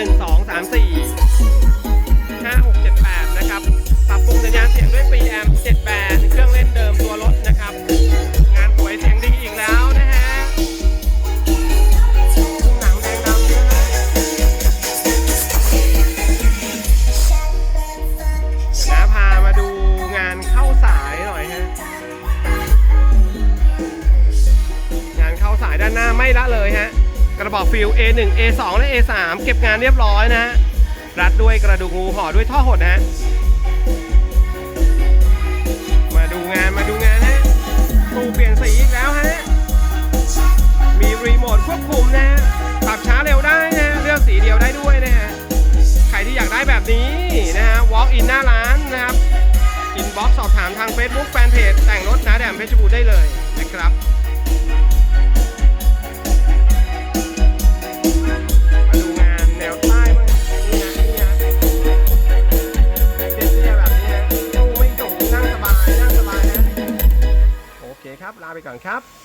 1 2 3 4 5 6 7 8 นะครับ ปรับปรุงสัญญาณเสียงด้วยปีแอมเจ็ดแปดเครื่องเล่นเดิมตัวรถนะครับ งานสวยเสียงดีอีกแล้วนะฮะนะพามาดูงานเข้าสายหน่อยฮะ งานเข้าสายด้านหน้าไม่ละเลยฮะ กระบอกฟิล A1 A2 และ A3 เก็บงานเรียบร้อยนะฮะรัดด้วยกระดูกงูห่อด้วยท่อหดนะฮะมาดูงานมาดูงานฮะตูเปลี่ยนสีอีกแล้วฮะมีรีโมทควบคุมนะฮะปรับช้าเร็วได้นะเลือกสีเดียวได้ด้วยนะฮะใครที่อยากได้แบบนี้นะฮะ walk in หน้าร้านนะครับอินบ็อกสอบถามทาง Facebook แฟนเพจแต่งรถนาแดมเพชรบูรได้เลยนะครับ ครับ ลาไปก่อนครับ